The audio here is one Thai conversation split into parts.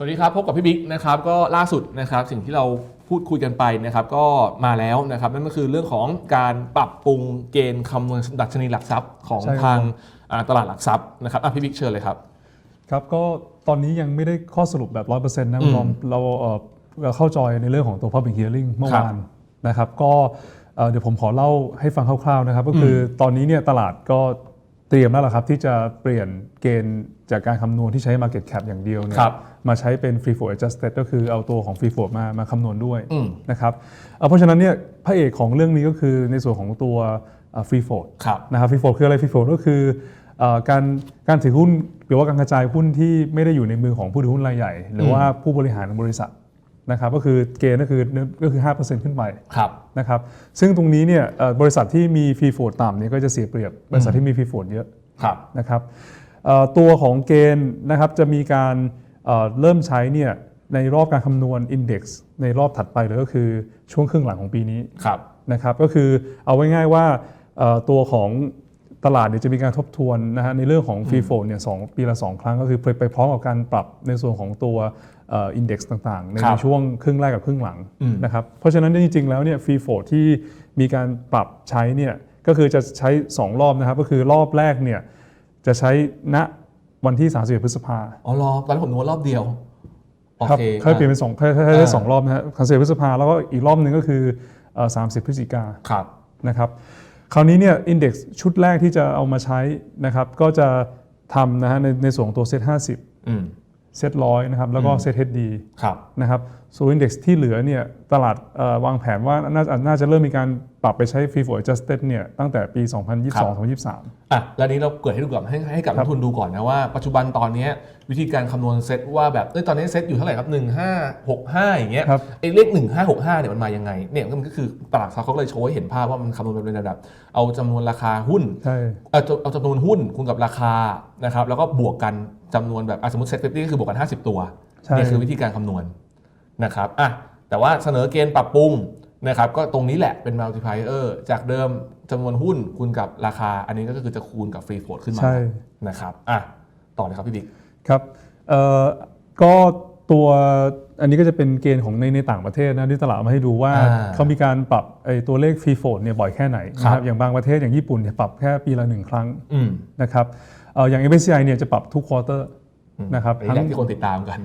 สวัสดีครับพบกับพี่บิ๊กนะครับก็ล่าสุดนะครับสิ่งที่เราพูดคุยกันไปนะครับก็มาแล้วนะครับนั่นก็คือเรื่องของการปรับปรุงเกณฑ์คำนวณดัชนีหลักทรัพย์ของใช่ครับ ทางอ่าตลาดหลักทรัพย์นะครับอะพี่บิ๊กเชิญเลยครับ ครับก็ตอนนี้ยังไม่ได้ข้อสรุปแบบ 100%นะอืมลองเราเอ่อเราเข้าจอยในเรื่องของตัว Public Hearing เมื่อครับวานนะครับก็เอ่อเดี๋ยวผมขอเล่าให้ฟังคร่าวๆนะครับ ก็คืออตอนนี้เนี่ยตลาดก็ เตรียมแล้วล่ะครับที่จะเปลี่ยนเกณฑ์จากการคำนวณที่ใช้ Market Cap อย่างเดียวเนี่ยครับมาใช้เป็น Free Float Adjusted ก็คือเอาตัวของ Free Float มามาคำนวณด้วยอืม นะครับเอ่อเพราะฉะนั้นเนี่ยพระเอกของเรื่องนี้ก็คือในส่วนของตัวเอ่อ Free Float ครับ นะครับฟรีโฟลคืออะไรฟรีโฟลก็คือเอ่อการการถือหุ้นหรือว่าการกระจายหุ้นที่ไม่ได้อยู่ในมือของผู้ถือหุ้นรายใหญ่ หรือว่าผู้บริหารบริษัท นะครับก็คือเกณฑ์ก็คือก็คือ 5%ขึ้นไปครับนะครับซึ่งตรงนี้เนี่ยเอ่อบริษัทที่มีฟรีโฟลต่ำเนี่ยก็จะเสียเปรียบบริษัทที่มีฟรีโฟลเยอะครับนะครับเอ่อตัวของเกณฑ์นะครับจะมีการเอ่อเริ่มใช้เนี่ยในรอบการคำนวณ Index ในรอบถัดไปเลยก็คือช่วงครึ่งหลังของปีนี้ครับนะครับก็คือเอาไว้ง่ายว่าเอ่อตัวของ ตลาดเนี่ยจะมีการทบทวนนะฮะในเรื่องของฟรีโฟลเนี่ยสองปีละ 2 ครั้งก็คือไปไปพร้อมกับการปรับในส่วนของตัวอินเด็กซ์ต่างๆ ในครับในช่วงครึ่งแรกกับครึ่งหลังอืมนะครับเพราะฉะนั้นเนี่ยจริงๆแล้วเนี่ยฟรีโฟลที่มีการปรับใช้เนี่ยก็คือจะใช้ 2 รอบนะครับก็คือรอบแรกเนี่ยจะใช้ณวันที่31พฤษภาอ๋อรอตอนนั้นผมนึกว่ารอบเดียวโอครับเคเขาเปลี่ยนเป็นสองเขาเขาได้สองรอบนะฮะ31พฤษภาแล้วก็อีกรอบหนึ่งก็คือเอ่อ30พฤศจิกาครับนะครับ คราวนี้เนี่ยอินเด็กซ์ชุดแรกที่จะเอามาใช้นะครับ ก็จะทำนะฮะในในส่วนของตัวเซต50อืมเซตร้อยนะครับ แล้วก็อืมเซต HD ครับนะครับส่วนอินเด็กซ์ที่เหลือเนี่ยตลาดเอ่อวางแผนว่าน่าจะน่าจะเริ่มมีการปรับไปใช้ Free for Adjusted เนี่ยตั้งแต่ปี 2022-2023 อะ แล้วนี้เราเกิดให้ดูก่อนให้ให้กับนักทุนดูก่อนนะว่า ปัจจุบันตอนเนี้ยวิธีการคำนวณเซตว่าแบบเอ้ยตอนนี้เซตอยู่เท่าไหร่ครับ 1565 อย่างเงี้ยครับไอ้เลข 1565 เนี่ยมันมายังไงเนี่ยมันก็คือตลาดเขาก็เลยโชว์ให้เห็นภาพว่ามันคำนวณเป็นระดับ เอาจำนวนราคาหุ้นใช่เอาจเอาจำนวนหุ้นคูณกับราคานะครับแล้วก็บวกกันจำนวนแบบอะสมมติเซต50ก็คือบวกกัน 50 ตัวใช่นี่คือวิธีการคำนวณ นะครับอะแต่ว่าเสนอเกณฑ์ปรับปรุงนะครับก็ตรงนี้แหละเป็น multiplier จากเดิมจำนวนหุ้นคูณกับราคา อันนี้ก็คือจะคูณกับ free float ขึ้นมาใช่นะครับอะต่อเลยครับพี่บิ๊กครับเอ่อก็ตัวอันนี้ก็จะเป็นเกณฑ์ของในในต่างประเทศนะที่ตลาดเอามาให้ดูว่าอ่าเขามีการปรับไอ้ตัวเลขฟรีโฟลเนี่ยบ่อยแค่ไหนนะคครัรับบอย่างบางประเทศอย่างญี่ปุ่นเนี่ยปรับแค่ปีละหนึ่งครั้งอืมนะครับเอ่ออย่าง MSCI เนี่ยจะปรับทุกควอเตอร์อืมนะครับอันนี้แหละที่คนติดตามกัน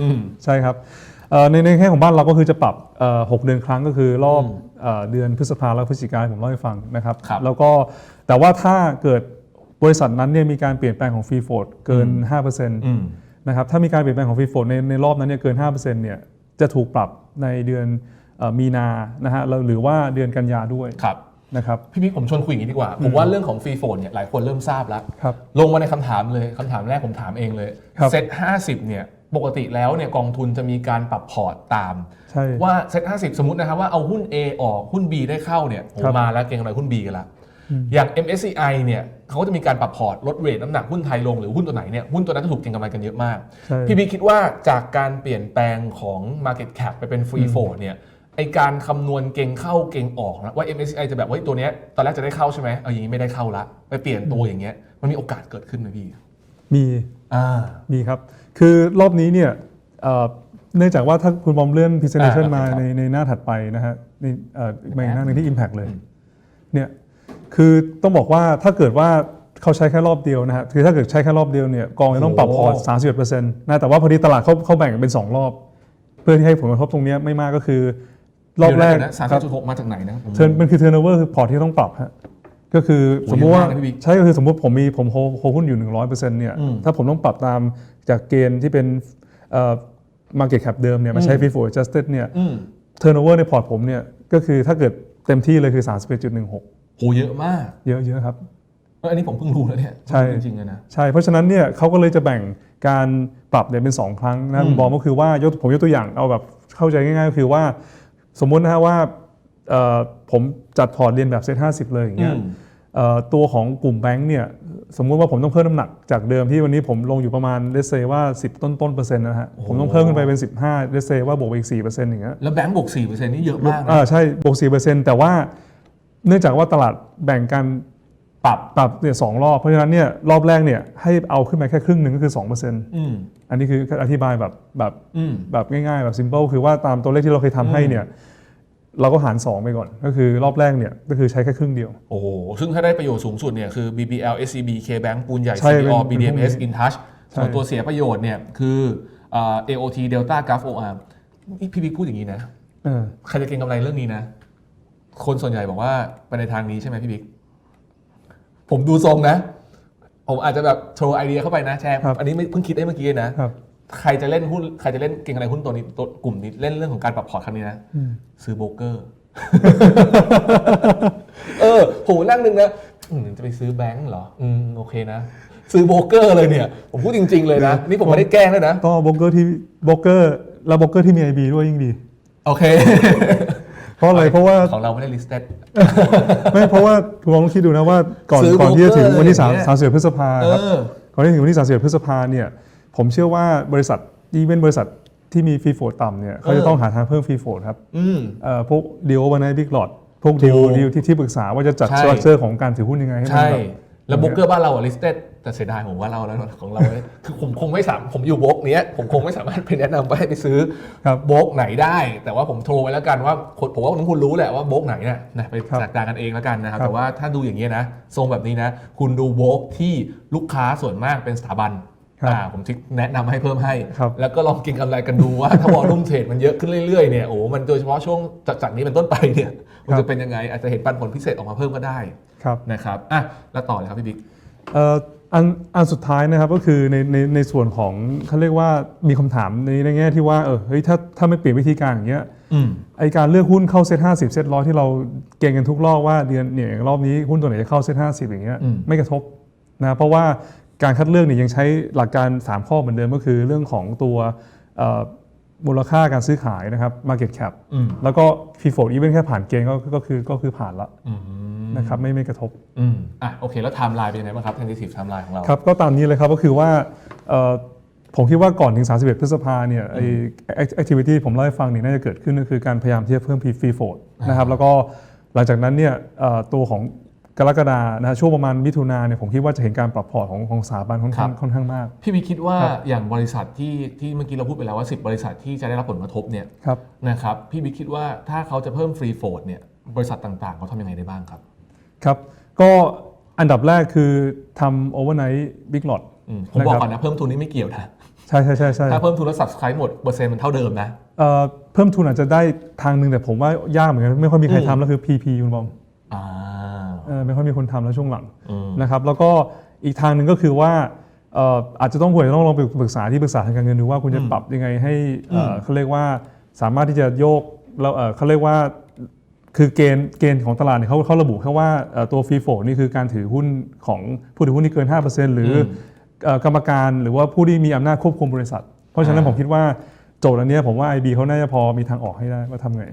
อืมใช่ครับเอ่อ ในในแค่ของบ้านเราก็คือจะปรับเอ่อหกเดือนครั้งก็คือรอบอืมเอ่อเดือนพฤษภาและพฤศจิกายนผมเล่าให้ฟังนะครับครับ แล้วก็แต่ว่าถ้าเกิดบริษัทนั้นเนี่ยมีการเปลี่ยนแปลงของฟรีโฟลเกิน5%อืมนะครับถ้ามีการเปลี่ยนแปลงของฟรีโฟลในในรอบนั้นเนี่ยเกิน 5%เนี่ยจะถูกปรับในเดือนเอ่อมีนานะฮะแล้วหรือว่าเดือนกันยาด้วยครับนะครับพี่บิ๊กผมชวนคุยอย่างนี้ดีกว่า ผมว่าเรื่องของ free float เนี่ยหลายคนเริ่มทราบแล้วครับลงมาในคำถามเลยคำถามแรกผมถามเองเลยครับเซ็ต50เนี่ย ปกติแล้วเนี่ยกองทุนจะมีการปรับพอร์ตตาม ใช่ ว่าเซ็ต50สมมตินะครับว่าเอาหุ้น A ออกหุ้น B ได้เข้าเนี่ยโหครับมาแล้วเก่งอะไรหุ้น B กันละอย่าง MSCI เนี่ยเขาก็จะมีการปรับพอร์ตลดเรทน้ำหนักหุ้นไทยลงหรือหุ้นตัวไหนเนี่ยหุ้นตัวนั้นจะถูกเก็งกำไรกันเยอะมาก ใช่ พี่บิ๊กคิดว่าจากการเปลี่ยนแปลงของ Market Cap ไปเป็น Free Float เนี่ยไอการคำนวณเก่งเข้าเก่งออกนะว่า MSCI จะแบบว่าเฮ้ยตัวเนี้ยตอนแรกจะได้เข้าใช่ไหมเอาอย่างนี้ไม่ได้เข้าละไปเปลี่ยนตัวอย่างเงี้ยมันมีโอกาสเกิดขึ้นไหมพี่ มี อ่ามีครับ คือรอบนี้เนี่ยเอ่อเนื่องจากว่าถ้าคุณบอมเลื่อน presentation อ่าโอเคมาครับในในหน้าถัดไปนะฮะนี่เอ่ออีกหน้าหนึ่งที่ impact เลยอืมเนี่ยคือต้องบอกว่าถ้าเกิดว่าเขาใช้แค่รอบเดียวนะฮะคือถ้าเกิดใช้แค่รอบเดียวเนี่ยกองจะต้องปรับพอร์ต31%นะแต่ว่าพอดีตลาดเขาเขาแบ่งเป็น2รอบ เพื่อที่ให้ผลกระทบตรงเนี้ยไม่มากก็คือ รอบแรกสามครับจุดหกมาจากไหนนะผมเทิร์นมันคือ turnover คือพอร์ตที่ต้องปรับฮะ ก็คือโอ้สมมุติว่าเยอะมากนะพี่บิ๊กใช่ก็คือสมมุติผมมีผมโฮโฮหุ้นอยู่ 100%เนี่ยอืมถ้าผมต้องปรับตามจากเกณฑ์ที่เป็นเอ่อ market cap เดิมเนี่ยมาใช้อืม free float adjusted เนี่ยอืม turnover ในพอร์ตผมเนี่ยก็คือถ้าเกิดเต็มที่เลยคือ 31.16โหเยอะมาก เยอะเยอะครับเอออันนี้ผมเพิ่งรู้แล้วเนี่ยใช่จริงๆเลยนะใช่เพราะฉะนั้นเนี่ยเขาก็เลยจะแบ่งการปรับเนี่ยเป็น 2 ครั้งนะอืมคุณบอมก็คือว่ายกผมยกตัวอย่างเอาแบบเข้าใจง่ายๆก็คือว่า สมมุตินะฮะว่าเอ่อ ผมจัดพอร์ตเรียนแบบเซต50เลยอย่างเงี้ยอืมเอ่อตัวของกลุ่มแบงค์เนี่ยสมมุติว่าผมต้องเพิ่มน้ำหนักจากเดิมที่วันนี้ผมลงอยู่ประมาณเลเซว่า 10 ต้นต้นๆเปอร์เซ็นต์นะฮะผมต้องเพิ่มขึ้นไปเป็น 15เลเซว่าบวกไปอีก4เปอร์เซ็นต์อย่างเงี้ยแล้วแบงก์บวก4%นี่เยอะมากนะอ่าใช่บวก4เปอร์เซ็นต์แต่ว่าเนื่องจากว่าตลาดแบ่งกันปรับปรับเนี่ยสองรอบเพราะฉะนั้นเนี่ยรอบแรกเนี่ยให้เอาขึ้นมาแค่ครึ่งหนึ่งก็คือ2%ออืมอันนี้คืออธิบายแบบแบบอืมแบบง่ายๆแบบ simple คือว่าตามตัวเลขที่เราเคยทำให้เนี่ย เราก็หาร 2 ไปก่อน ก็คือรอบแรกเนี่ยก็คือใช้แค่ครึ่งเดียว โอ้โห ซึ่งถ้าได้ประโยชน์สูงสุดเนี่ยคือ BBL SCB KBank ปูนใหญ่ ใช่ CBO เป็นเป็นพวก BDMS นี้ InTouch ใช่ ส่วนตัวเสียประโยชน์เนี่ยคือเอ่อ AOT Delta Graph OR นี่พี่บิ๊กพูดอย่างนี้นะ เออใครจะเก็งกำไรเรื่องนี้นะ คนส่วนใหญ่บอกว่าไปในทางนี้ใช่ไหมพี่บิ๊ก ผมดูทรงนะ ผมอาจจะแบบโชว์ไอเดียเข้าไปนะแชร์ ครับอันนี้ไม่เพิ่งคิดได้เมื่อกี้นะครับ ใครจะเล่นหุ้นใครจะเล่นเก่งอะไรหุ้นตัวนี้ตัวกลุ่มนี้เล่นเรื่องของการปรับพอร์ตครั้งนี้นะซื้อโบรกเกอร์ เออผมนั่งนึงนะอืมจะไปซื้อแบงก์เหรออืมโอเคนะ ซื้อโบรกเกอร์เลยเนี่ย ผมพูดจริง ๆ เลยนะ นี่ผมไม่ได้แกล้งเลยนะ ต้องเอาโบรกเกอร์ที่โบรกเกอร์แล้วโบรกเกอร์ที่มี IB ด้วยยิ่งดี โอเค เพราะอะไรเพราะว่าของเราไม่ได้ listed ไม่เพราะว่าคุณลองคิดดูนะว่าก่อนซื้อก่อนที่จะถึงวันที่โบรกเกอร์อย่างเงี้ย3 31พฤษภาเอครับอ ก่อนที่ถึงวันที่31พฤษภาเนี่ย ผมเชื่อว่าบริษัทที่เป็นบริษัทที่มีฟรีโฟดต่ำเนี่ยเขาจะต้องหาทางเพิ่มฟรีโฟดครับอืม เอ่อพวกดีลวันไนบิ๊กหลอดพวกดีลถูกดีลที่ที่ปรึกษาว่าจะจัดใช่ สตรัคเจอร์ของการถือหุ้นยังไงให้มันใช่ แบบ แล้วโบรกเกอร์บ้านเราอะ listed แต่เสียดายผมว่าเราแล้วของเราเนี่ยคือผมคงไม่สามผมอยู่โบรกเนี้ยผมคงไม่สามารถไปแนะนำว่าให้ไปซื้อครับโบรกไหนได้ แต่ว่าผมโทรไว้แล้วกันว่าคนผมว่าทุกคนรู้แหละว่าโบรกไหนเนี่ยนะไปครับจัดการกันเองแล้วกันนะครับครับ แต่ว่าถ้าดูอย่างนี้ยนะ ทรงแบบนี้นะ คุณดูโบรกที่ลูกค้าส่วนมากเป็นสถาบันครับ อ่าผมแนะนำให้เพิ่มให้ครับแล้วก็ลองเกินกำไรกันดูว่าถ้าวอลุ่มเทรดมันเยอะขึ้นเรื่อยๆเนี่ยโอ้โหมันโดยเฉพาะช่วงจากจากนี้เป็นต้นไปเนี่ยมันจะเป็นยังไงอาจจะเห็นปันผลพิเศษออกมาเพิ่มก็ได้ครับนะครับอะแล้วต่อเลยครับพี่บิ๊กเอ่ออันอันสุดท้ายนะครับก็คือในในในส่วนของเขาเรียกว่ามีคำถามในในแง่ที่ว่าเออเฮ้ยถ้าถ้าไม่เปลี่ยนวิธีการอย่างเงี้ยอืมไอการเลือกหุ้นเข้าเซ็ตห้าสิบเซ็ตร้อยที่เราเก่งกันทุกรอบว่าเดือนเนี่ยอย่างรอบนี้หุ้นตัวไหนจะเข้าเซ็ตห้าสิบอย่างเงี้ยอืมไม่กระทบนะเพราะว่า การคัดเลือกเนี่ยยังใช้หลักการ 3 ข้อเหมือนเดิมก็คือเรื่องของตัวเอ่อมูลค่าการซื้อขายนะครับ market cap อืมแล้วก็ฟีโฟอีเวนแค่ผ่านเกณฑ์ก็ก็คือก็คือผ่านละอืมนะครับไม่ไม่กระทบอืมอะโอเค แล้วไทม์ไลน์เป็นยังไงบ้างครับ tentative ไทม์ไลน์ของเราครับก็ตามนี้เลยครับก็คือว่าเอ่อผมคิดว่าก่อนถึง 31 พฤษภาเนี่ยไอ้ activity ที่ผมเล่าให้ฟังเนี่ยน่าจะเกิดขึ้นก็คือการพยายามที่จะเพิ่ม free float นะครับแล้วก็หลังจากนั้นเนี่ยเอ่อตัวของ กรกฎานะฮะช่วงประมาณมิถุนาเนี่ยผมคิดว่าจะเห็นการปรับพอร์ตของของสถาบันค่อนข้างครับค่อนข้างมาก พี่บีคิดว่าครับอย่างบริษัทที่ที่เมื่อกี้เราพูดไปแล้วว่า 10 บริษัทที่จะได้รับผลกระทบเนี่ยครับนะครับพี่บีคิดว่าถ้าเขาจะเพิ่มฟรีโฟดเนี่ยบริษัทต่างๆเขาทำยังไงได้บ้างครับครับ ก็อันดับแรกคือทำ overnight big lot อืมผมบอกนะครับก่อนนะเพิ่มทุนนี่ไม่เกี่ยวนะใช่ใช่ใช่ใช่ถ้าเพิ่มทุนแล้ว subscribe หมดเปอร์เซ็นต์มันเท่าเดิมนะเอ่อเพิ่มทุนอาจจะได้ทางหนึ่งแต่ผมว่ายากเหมือนกันไม่ค่อยมีใครอืมทำแล้วคือ PP คุณบอมอ่าเออ ไม่ค่อยมีคนทำแล้วช่วงหลังอืมนะครับแล้วก็อีกทางหนึ่งก็คือว่าเอ่ออาจจะต้องควรจะต้องลองไปปรึกษาที่ปรึกษาทางการเงินดูว่าคุณจะอืมปรับยังไงให้เอ่ออมเขาเรียกว่าสามารถที่จะโยกเราเอ่อเขาเรียกว่าคือเกณฑ์เกณฑ์ของตลาดเนี่ยเขาเขาระบุแค่ว่าเอ่อตัวฟรีโฟนี่คือการถือหุ้นของผู้ถือหุ้นที่เกิน 5%หรืออมเอ่อกรรมการหรือว่าผู้ที่มีอำนาจควบคุมบริษัท เพราะฉะนั้นอ่าผมคิดว่าโจทย์อันเนี้ยผมว่า IB เขาน่าจะพอมีทางออกให้ได้ว่าทำไง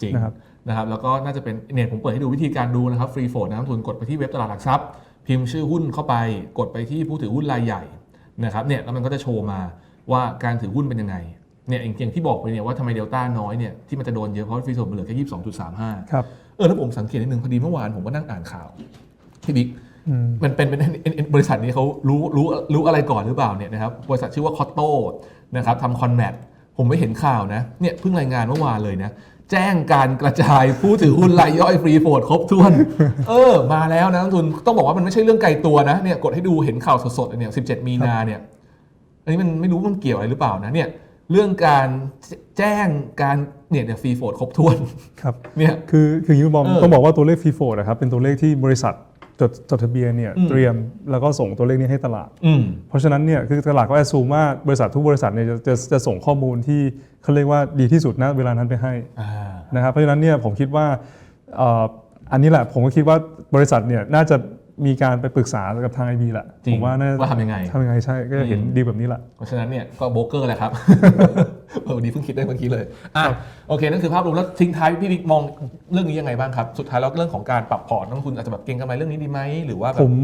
จริงนะครับ นะครับแล้วก็น่าจะเป็นเนี่ยผมเปิดให้ดูวิธีการดูนะครับฟรีโฟดนักลงทุนกดไปที่เว็บตลาดหลักทรัพย์ พิมพ์ชื่อหุ้นเข้าไป กดไปที่ผู้ถือหุ้นรายใหญ่นะครับเนี่ยแล้วมันก็จะโชว์มาว่าการถือหุ้นเป็นยังไงเนี่ยอย่างอย่างที่บอกไปเนี่ยว่าทำไมเดลต้าน้อยเนี่ยที่มันจะโดนเยอะเพราะฟรีโฟดมันเหลือแค่ยี่สิบสองจุดสามห้าครับเออแล้วผมสังเกตนิดนึงพอดีเมื่อวานผมก็นั่งอ่านข่าวพี่บิ๊กอืมมันเป็นเป็นเป็นเป็นบริษัทนี้เขารู้รู้รู้อะไรก่อนหรือเปล่าเนี่ยนะครับบริษัทชื่อว่าคอตโต้นะครับทำคอนแมทผมไม่เห็นข่าวนะเนี่ยเพิ่งรายงานเมื่อวานเลยนะ แจ้งการกระจายผู้ถือหุ้นรายย่อยฟรีโฟดครบถ้วน เออ มาแล้วนะนักลงทุนต้องบอกว่ามันไม่ใช่เรื่องไกลตัวนะเนี่ยกดให้ดูเห็นข่าวสดๆเลยเนี่ย17 มีนาเนี่ยอันนี้มันไม่รู้มันเกี่ยวอะไรหรือเปล่านะเนี่ยเรื่องการแจ้งการเนี่ยเนี่ยฟรีโฟดครบถ้วนครับเนี่ยคือคืออย่างนี้บอมเออต้องบอกว่าตัวเลขฟรีโฟนะครับเป็นตัวเลขที่บริษัท จดจดทะเบียนเนี่ยอืมเตรียมแล้วก็ส่งตัวเลขนี้ให้ตลาดอืมเพราะฉะนั้นเนี่ยคือตลาดก็แอดซูมว่าบริษัททุกบริษัทเนี่ยจะจะจะส่งข้อมูลที่เขาเรียกว่าดีที่สุดณเวลานั้นไปให้อ่านะครับเพราะฉะนั้นเนี่ยผมคิดว่าเอ่ออันนี้แหละผมก็คิดว่าบริษัทเนี่ยน่าจะ มีการไปปรึกษากับทางไอบีแหละจริงผมว่าน่าว่าทำยังไงทำยังไงใช่ก็จะเห็นอืมดีแบบนี้แหละเพราะฉะนั้นเนี่ยก็โบรกเกอร์แหละครับเออวันนี้เพิ่งคิดได้เมื่อกี้เลยอะโอเคนั่นคือภาพรวมแล้วทิ้งท้ายพี่บิ๊กมองเรื่องนี้ยังไงบ้างครับ สุดท้ายแล้วเรื่องของการปรับพอร์ตนักลงทุนอาจจะแบบเก็งกำไรเรื่องนี้ดีไหมหรือว่าแบผบม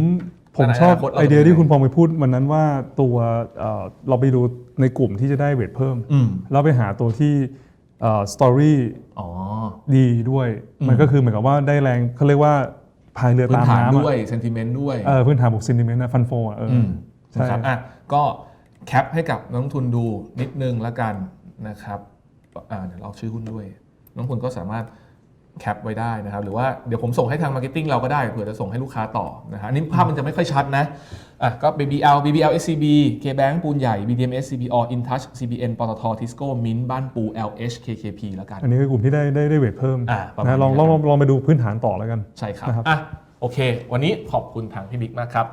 ผมชอบนาคตราไอเดียจะป็นที่งงคุณพองไปพูดวันนั้นว่าตัวเอ่อเราไปดูในกลุ่มที่จะได้เวทเพิ่มอืมแล้วไปหาตัวที่สตอรี่อ๋อดีด้วยอืมมันก็คือเหมือนกับว่าได้แรงเขาเรียกว่า พายเรือพื้นตามฐานน้ำด้วยอะเซนติเมนต์ด้วยเออพื้นฐานบวกซินดิเมนต์นะฟันโฟอะเอออ มใช่ นะครับอะก็แคปให้กับนักลงทุนดูนิดนึงแล้วกันนะครับอ่าเดี๋ยวเราชื่อหุ้นด้วยนักลงทุนก็สามารถแคปไว้ได้นะครับหรือว่าเดี๋ยวผมส่งให้ทางมาร์เก็ตติ้งเราก็ได้เผื่อจะส่งให้ลูกค้าต่อนะฮะอันนี้ภาพมันจะไม่ค่อยชัดนะ อะก็ BBL BBL SCB KBank ปูนใหญ่ BDMs CBO InTouch CBN ปตท Tisco Mint บ้านปู LH KKP แล้วกัน อันนี้คือกลุ่มที่ได้ได้ได้เวทเพิ่มอ่าประมาณนะลองนี้ลองแล้วลกัอนงลองไปดูพื้นฐานต่อแล้วกัน ใช่ครับนะครับ อะโอเค วันนี้ขอบคุณทางพี่บิ๊กมากครับ